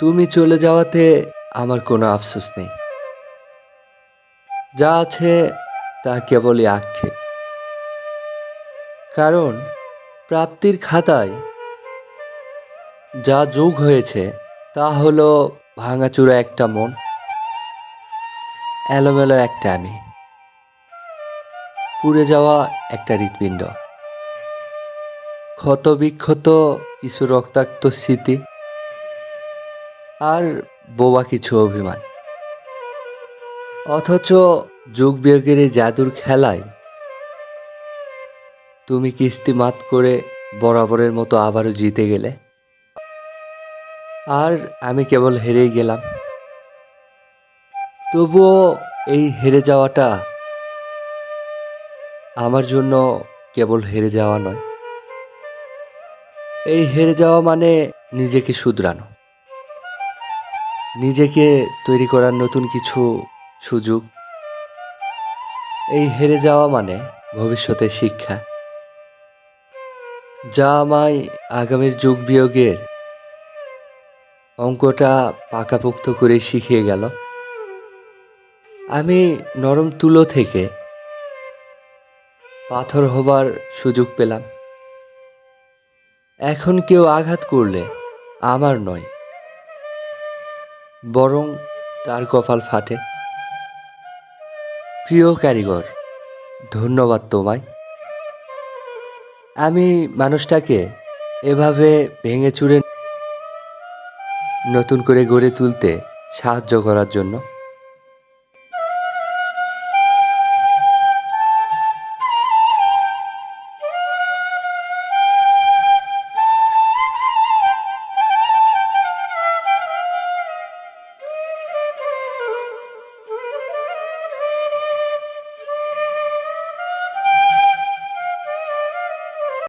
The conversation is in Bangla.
তুমি চলে যাওয়াতে আমার কোনো আফসোস নেই। যা আছে তা কেবলই আক্ষেপ। কারণ প্রাপ্তির খাতায় যা যোগ হয়েছে তা হলো ভাঙাচুরা একটা মন, এলোমেলো একটা আমি, পুড়ে যাওয়া একটা হৃৎপিণ্ড ক্ষত বিক্ষত কিছু রক্তাক্ত স্মৃতি আর বোবা কিছু অভিমান। অথচ যুগ বিয়োগের এই জাদুর খেলায় তুমি কিস্তি মাত করে বরাবরের মতো আবারও জিতে গেলে। আর আমি কেবল হেরেই গেলাম। তবুও এই হেরে যাওয়াটা আমার জন্য কেবল হেরে যাওয়া নয়। এই হেরে যাওয়া মানে নিজেকে শুধরানো। নিজেকে তৈরি করার নতুন কিছু সুযোগ। এই হেরে যাওয়া মানে ভবিষ্যতের শিক্ষা। যা আমায় আগামীর যুগ বিয়োগের অঙ্কটা পাকাপোক্ত করে শিখিয়ে গেল। আমি নরম তুলো থেকে পাথর হবার সুযোগ পেলাম। এখন কেউ আঘাত করলে আমার নয়। বরং তার কপাল ফাটে। প্রিয় কারিগর, ধন্যবাদ তোমায়। আমি মানুষটাকে এভাবে ভেঙে চুরে নতুন করে গড়ে তুলতে সাহায্য করার জন্য